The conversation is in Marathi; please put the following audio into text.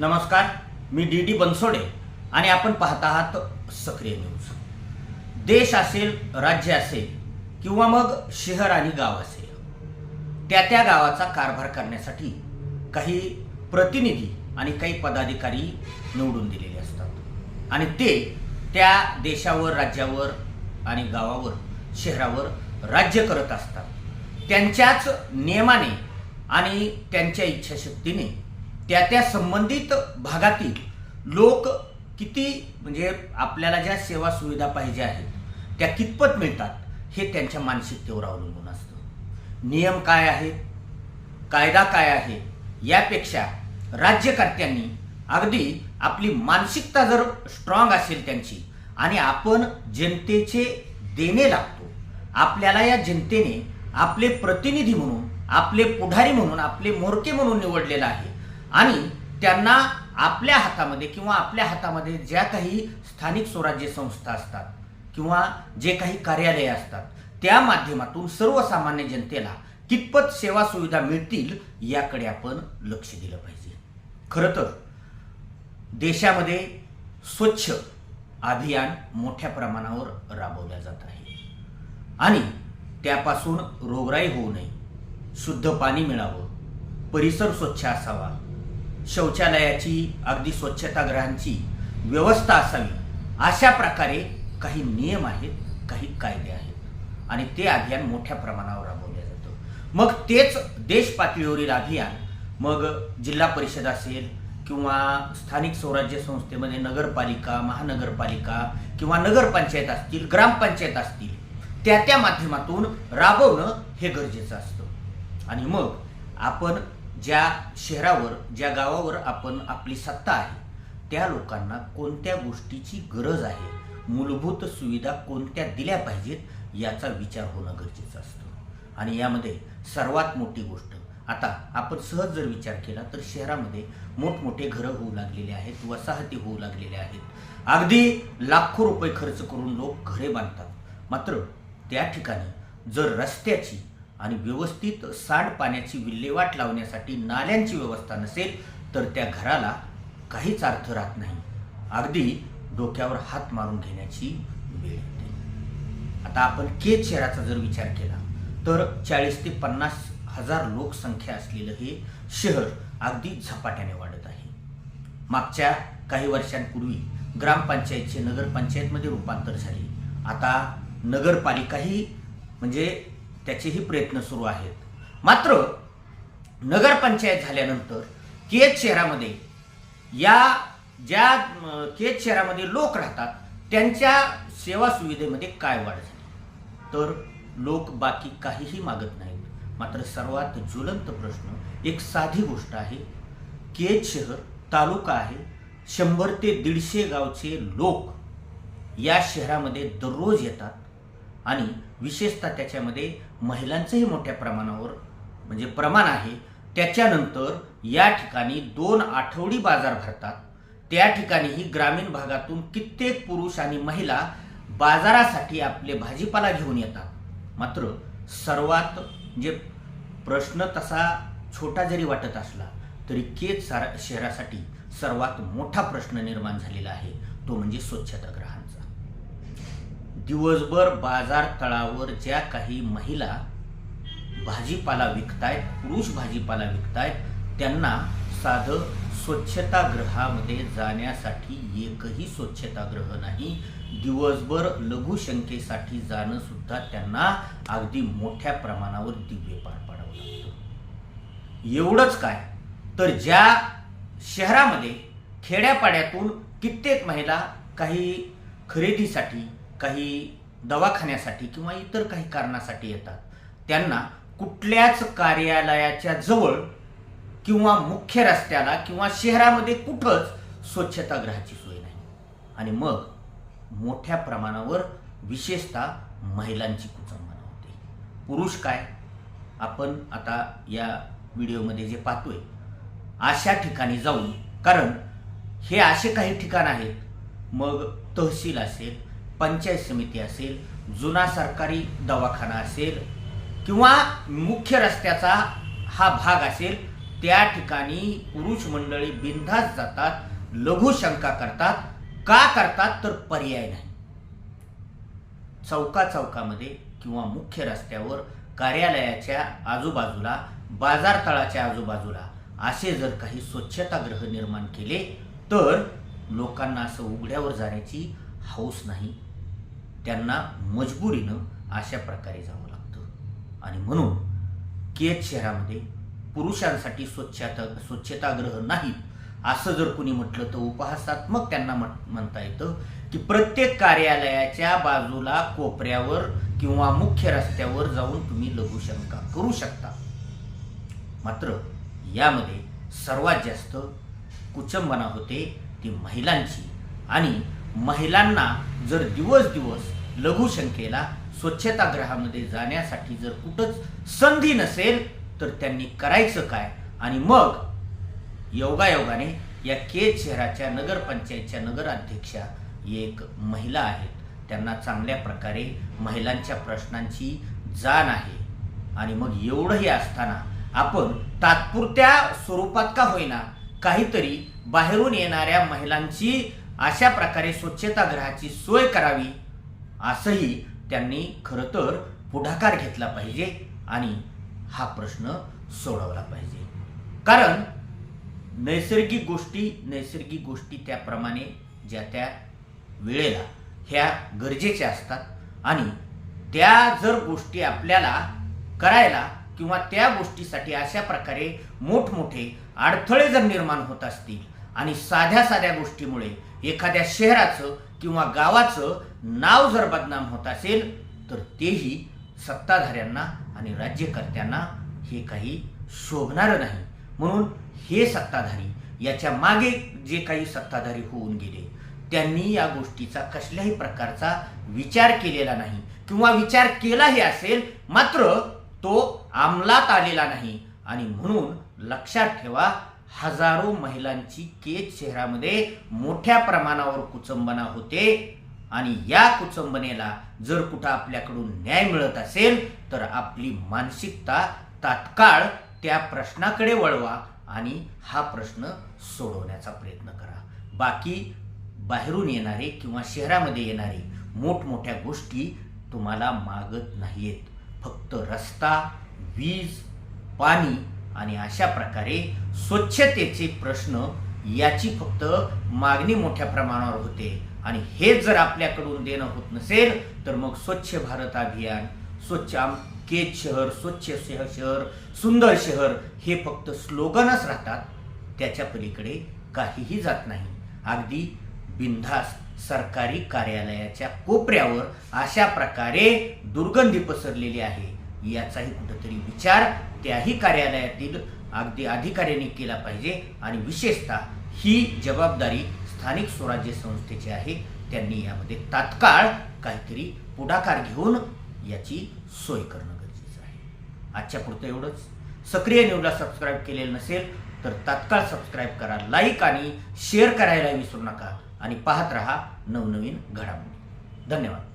नमस्कार मी डी डी बनसोडे आणि आपण पाहत आहात सक्रिय न्यूज. देश असेल राज्य असेल किंवा मग शहर आणि गाव असेल त्या त्या गावाचा कारभार करण्यासाठी काही प्रतिनिधी आणि काही पदाधिकारी निवडून दिलेले असतात. आणि ते त्या देशावर राज्यावर आणि गावावर शहरावर राज्य करत असतात. त्यांच्याच नियमाने आणि त्यांच्या इच्छाशक्तीने त्या त्या संबंधित भागातील लोक किती म्हणजे आपल्याला ज्या सेवा सुविधा पाहिजे आहेत त्या कितपत मिळतात हे त्यांच्या मानसिकतेवर अवलंबून असतं. नियम काय आहेत कायदा काय आहे यापेक्षा राज्यकर्त्यांनी अगदी आपली मानसिकता जर स्ट्रॉंग असेल त्यांची आणि आपण जनतेचे देणे लागतो आपल्याला या जनतेने आपले प्रतिनिधी म्हणून आपले पुढारी म्हणून आपले मोरके म्हणून निवडलेलं आहे आणि त्यांना आपल्या हातामध्ये किंवा आपल्या हातामध्ये ज्या काही स्थानिक स्वराज्य संस्था असतात किंवा जे काही कार्यालये असतात त्या माध्यमातून सर्वसामान्य जनतेला कितपत सेवा सुविधा मिळतील याकडे आपण लक्ष दिलं पाहिजे. खरं तर देशामध्ये स्वच्छ अभियान मोठ्या प्रमाणावर राबवल्या जात आहे. आणि त्यापासून रोगराई होऊ नये शुद्ध पाणी मिळावं परिसर स्वच्छ असावा शौचालयाची अगदी स्वच्छतागृहांची व्यवस्था असावी अशा प्रकारे काही नियम आहेत काही कायदे आहेत. आणि ते अभियान मोठ्या प्रमाणावर राबवलं जातं. मग तेच देश पातळीवरील अभियान मग जिल्हा परिषद असेल किंवा स्थानिक स्वराज्य संस्थेमध्ये नगरपालिका महानगरपालिका किंवा नगरपंचायत असतील ग्रामपंचायत असतील त्या त्या माध्यमातून राबवणं हे गरजेचं असतं. आणि मग आपण ज्या शहरावर ज्या गावावर आपण आपली सत्ता आहे त्या लोकांना कोणत्या गोष्टीची गरज आहे? मूलभूत सुविधा कोणत्या दिल्या पाहिजेत? याचा विचार होणं गरजेचं असतं. आणि यामध्ये सर्वात मोठी गोष्ट आता आपण सहज जर विचार केला तर शहरामध्ये मोठमोठे घरं होऊ लागलेले आहेत वसाहती होऊ लागलेल्या आहेत. अगदी लाखो रुपये खर्च करून लोक घरे बांधतात. मात्र त्या ठिकाणी जर रस्त्याची आणि व्यवस्थित सांडपाण्याची विल्हेवाट लावण्यासाठी नाल्यांची व्यवस्था नसेल तर त्या घराला काहीच अर्थ राहत नाही. अगदी डोक्यावर हात मारून घेण्याची वेळ येते. आता आपण केज शहराचा जर विचार केला तर चाळीस ते पन्नास हजार लोकसंख्या असलेलं हे शहर अगदी झपाट्याने वाढत आहे. मागच्या काही वर्षांपूर्वी ग्रामपंचायतचे नगरपंचायतमध्ये रूपांतर झाले. आता नगरपालिकाही म्हणजे त्याचेही प्रयत्न सुरू आहेत. मात्र नगरपंचायत झाल्यानंतर केज शहरामध्ये या ज्या केज शहरामध्ये लोक राहतात त्यांच्या सेवा सुविधेमध्ये काय वाढ झाली? तर लोक बाकी काहीही मागत नाहीत. मात्र सर्वात ज्वलंत प्रश्न एक साधी गोष्ट आहे. केज शहर तालुका आहे. शंभर ते दीडशे गावचे लोक या शहरामध्ये दररोज येतात. आणि विशेषतः त्याच्यामध्ये महिलांचंही मोठ्या प्रमाणावर म्हणजे प्रमाण आहे. त्याच्यानंतर या ठिकाणी दोन आठवडी बाजार भरतात. त्या ठिकाणीही ग्रामीण भागातून कित्येक पुरुष आणि महिला बाजारासाठी आपले भाजीपाला घेऊन येतात. मात्र सर्वात म्हणजे प्रश्न तसा छोटा जरी वाटत असला तरी केज सारा शहरासाठी सर्वात मोठा प्रश्न निर्माण झालेला आहे. तो म्हणजे स्वच्छताग्रह दिवसभर बाजार तळावर ज्या काही महिला भाजीपाला विकतायत पुरुष भाजीपाला विकतायत त्यांना साधं स्वच्छतागृहामध्ये जाण्यासाठी एकही स्वच्छतागृह नाही. दिवसभर लघुशंकेसाठी जाणं सुद्धा त्यांना अगदी मोठ्या प्रमाणावर दिव्य पार पाडावं लागतं. एवढंच काय? तर ज्या शहरामध्ये खेड्यापाड्यातून कित्येक महिला काही खरेदीसाठी काही दवाखान्यासाठी किंवा इतर काही कारणासाठी येतात. त्यांना कुठल्याच कार्यालयाच्या जवळ किंवा मुख्य रस्त्याला किंवा शहरामध्ये कुठंच स्वच्छतागृहाची सोय नाही. आणि मग मोठ्या प्रमाणावर विशेषतः महिलांची कुचंबना होते. पुरुष काय? आपण आता या व्हिडिओमध्ये जे पाहतोय अशा ठिकाणी जाऊन कारण हे असे काही ठिकाण आहेत मग तहसील असेल पंचायत समिती असेल जुना सरकारी दवाखाना असेल किंवा मुख्य रस्त्याचा हा भाग असेल त्या ठिकाणी पुरुष मंडळी बिनधास्त जातात लघुशंका करतात. का करतात? तर पर्याय नाही. चौका चौकामध्ये किंवा मुख्य रस्त्यावर कार्यालयाच्या आजूबाजूला बाजारतळाच्या आजूबाजूला असे जर काही स्वच्छतागृह निर्माण केले तर लोकांना असं उघड्यावर जाण्याची हौस नाही. त्यांना मजबुरीनं अशा प्रकारे जावं लागतं. आणि म्हणून केत शहरामध्ये पुरुषांसाठी स्वच्छता स्वच्छताग्रह नाहीत असं जर कुणी म्हटलं तर उपहासात्मक त्यांना म्हणता येतं की प्रत्येक कार्यालयाच्या बाजूला कोपऱ्यावर किंवा मुख्य रस्त्यावर जाऊन तुम्ही लघुशंका करू शकता. मात्र यामध्ये सर्वात जास्त कुचंबना होते ती महिलांची आणि महिलांना जर दिवस दिवस लघुशंकेला स्वच्छतागृहामध्ये जाण्यासाठी जर कुठंच संधी नसेल तर त्यांनी करायचं काय? आणि मग योगायोगाने या केज शहराच्या नगरपंचायतच्या नगराध्यक्षा एक महिला आहेत. त्यांना चांगल्या प्रकारे महिलांच्या प्रश्नांची जाण आहे. आणि मग एवढंही असताना आपण तात्पुरत्या स्वरूपात का होईना काहीतरी बाहेरून येणाऱ्या महिलांची अशा प्रकारे स्वच्छतागृहाची सोय करावी असंही त्यांनी खरं तर पुढाकार घेतला पाहिजे आणि हा प्रश्न सोडवला पाहिजे. कारण नैसर्गिक गोष्टी नैसर्गिक गोष्टी त्याप्रमाणे ज्या त्या वेळेला ह्या गरजेच्या असतात आणि त्या जर गोष्टी आपल्याला करायला किंवा त्या गोष्टीसाठी अशा प्रकारे मोठमोठे अडथळे जर निर्माण होत असतील आणि साध्या साध्या गोष्टीमुळे एखाद्या शहराचं किंवा गावाचं नाव जर बदनाम होत असेल तर तेही सत्ताधाऱ्यांना आणि राज्यकर्त्यांना हे काही शोभणारं नाही. म्हणून हे सत्ताधारी याच्या मागे जे काही सत्ताधारी होऊन गेले त्यांनी या गोष्टीचा कसल्याही प्रकारचा विचार केलेला नाही. किंवा विचार केलाही असेल मात्र तो अंमलात आलेला नाही. आणि म्हणून लक्षात ठेवा हजारो महिलांची केज शहरामध्ये मोठ्या प्रमाणावर कुचंबना होते. आणि या कुचंबनेला जर कुठं आपल्याकडून न्याय मिळत असेल तर आपली मानसिकता तात्काळ त्या प्रश्नाकडे वळवा आणि हा प्रश्न सोडवण्याचा प्रयत्न करा. बाकी बाहेरून येणारे किंवा शहरामध्ये येणारे मोठमोठ्या गोष्टी तुम्हाला मागत नाहीयेत. फक्त रस्ता वीज पाणी आणि अशा प्रकारे स्वच्छतेचे प्रश्न याची फक्त मागणी मोठ्या प्रमाणावर होते. आणि हे जर आपल्याकडून देणं होत नसेल तर मग स्वच्छ भारत अभियान स्वच्छ केज शहर स्वच्छ शहर शहर सुंदर शहर हे फक्त स्लोगनच राहतात. त्याच्या पलीकडे काहीही जात नाही. अगदी बिनधास सरकारी कार्यालयाच्या कोपऱ्यावर अशा प्रकारे दुर्गंधी पसरलेली आहे. याचाही कुठंतरी विचार त्याही कार्यालयातील अगदी अधिकाऱ्यांनी केला पाहिजे आणि विशेषतः ही जबाबदारी स्थानिक स्वराज्य संस्थेची आहे. त्यांनी यामध्ये तात्काळ काहीतरी पुढाकार घेऊन याची सोय करणं गरजेचं आहे. आजच्या पुरतं एवढंच. सक्रिय न्यूजला सबस्क्राईब केलेलं नसेल तर तात्काळ सबस्क्राईब करा लाईक आणि शेअर करायला विसरू नका आणि पाहत रहा नवनवीन घडामोडी. धन्यवाद.